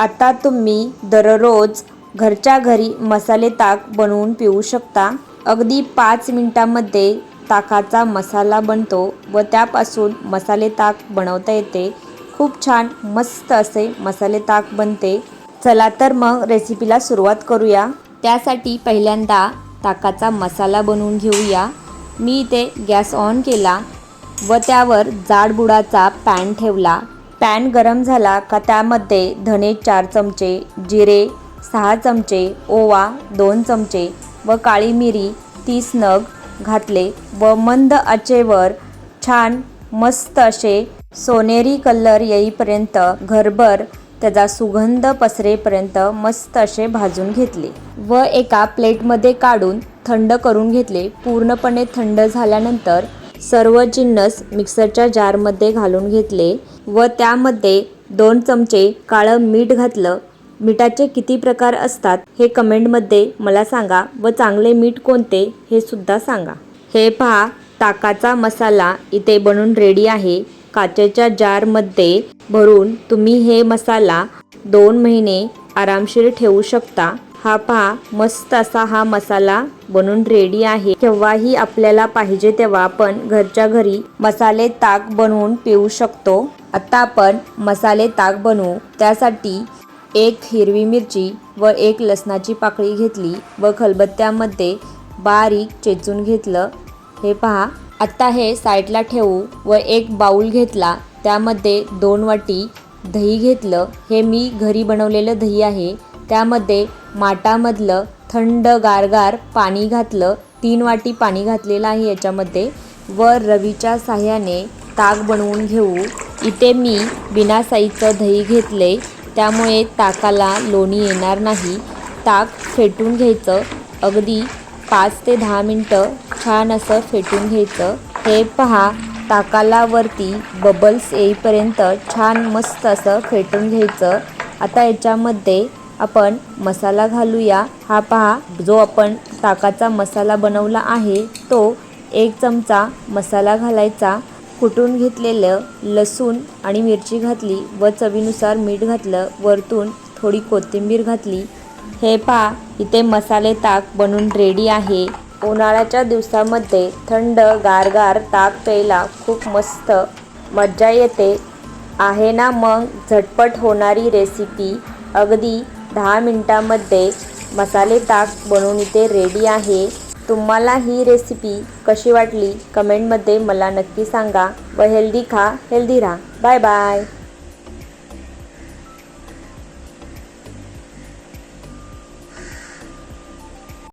आता तुम्ही दररोज घरच्या घरी मसाले ताक बनवून पिऊ शकता. अगदी पाच मिनटामध्ये ताकाचा मसाला बनतो व त्यापासून मसाले ताक बनवता येते. खूप छान मस्त असे मसाले ताक बनते. चला तर मग रेसिपीला सुरुवात करूया. त्यासाठी पहिल्यांदा ताकाचा मसाला बनवून घेऊया. मी इथे गॅस ऑन केला व त्यावर जाड बुडाचा पॅन ठेवला. पॅन गरम झाला का त्यामध्ये धने चार चमचे जिरे सहा चमचे ओवा दोन चमचे व काळी मिरी तीस नग घातले व मंद आचेवर छान मस्त असे सोनेरी कलर येईपर्यंत घरभर त्याचा सुगंध पसरेपर्यंत मस्त असे भाजून घेतले व एका प्लेटमध्ये काढून थंड करून घेतले. पूर्णपणे थंड झाल्यानंतर सर्व जिन्नस मिक्सरच्या जारमध्ये घालून घेतले. व त्यामध्ये दोन चमचे काळं मीठ घातलं. मिठाचे किती प्रकार असतात हे कमेंटमध्ये मला सांगा व चांगले मीठ कोणते हे सुद्धा सांगा. हे पहा ताकाचा मसाला इथे बनून रेडी आहे. काचेच्या जारमध्ये भरून तुम्ही हे मसाला दोन महिने आरामशीर ठेवू शकता. हा पहा मस्त असा हा मसाला बनून रेडी आहे. केव्हाही आपल्याला पाहिजे तेव्हा आपण घरच्या घरी मसाले ताक बनवून पिऊ शकतो. आता आपण मसाले ताक बनवू. त्यासाठी एक हिरवी मिरची व एक लसणाची पाकळी घेतली व खलबत्त्यामध्ये बारीक चेचून घेतलं. हे पहा आत्ता हे साईडला ठेवू व एक बाऊल घेतला. त्यामध्ये दोन वाटी दही घेतलं. हे मी घरी बनवलेलं दही आहे. त्यामध्ये माटामधलं थंड गारगार पाणी घातलं तीन वाटी पाणी घातलेलं आहे याच्यामध्ये. व रवीच्या साह्याने ताक बनवून घेऊ. इथे मी बिना साईचं दही घेतले त्यामुळे ताकाला लोणी येणार नाही. ताक फेटून घ्यायचं. अगदी पाच ते दहा मिनटं छान असं फेटून घ्यायचं. हे पहा ताकाला वरती बबल्स येईपर्यंत छान मस्त असं फेटून घ्यायचं. आता याच्यामध्ये आपण मसाला घालूया. हा पहा जो आपण ताकाचा मसाला बनवला आहे तो एक चमचा मसाला घालायचा. कुटून घेतलेलं लसूण आणि मिरची घातली व चवीनुसार मीठ घातलं. वरतून थोडी कोथिंबीर घातली. हे पहा इथे मसाले ताक बनून रेडी आहे. उन्हाळ्याच्या दिवसामध्ये थंड गारगार ताक प्यायला खूप मस्त मज्जा येते. आहे ना मग झटपट होणारी रेसिपी अगदी दहा मिनटामध्ये मसाले ताक बनवून इथे रेडी आहे. तुम्हाला ही रेसिपी कशी वाटली? कमेंटमध्ये मला नक्की सांगा. व हेल्दी खा हेल्दी राहा. Bye bye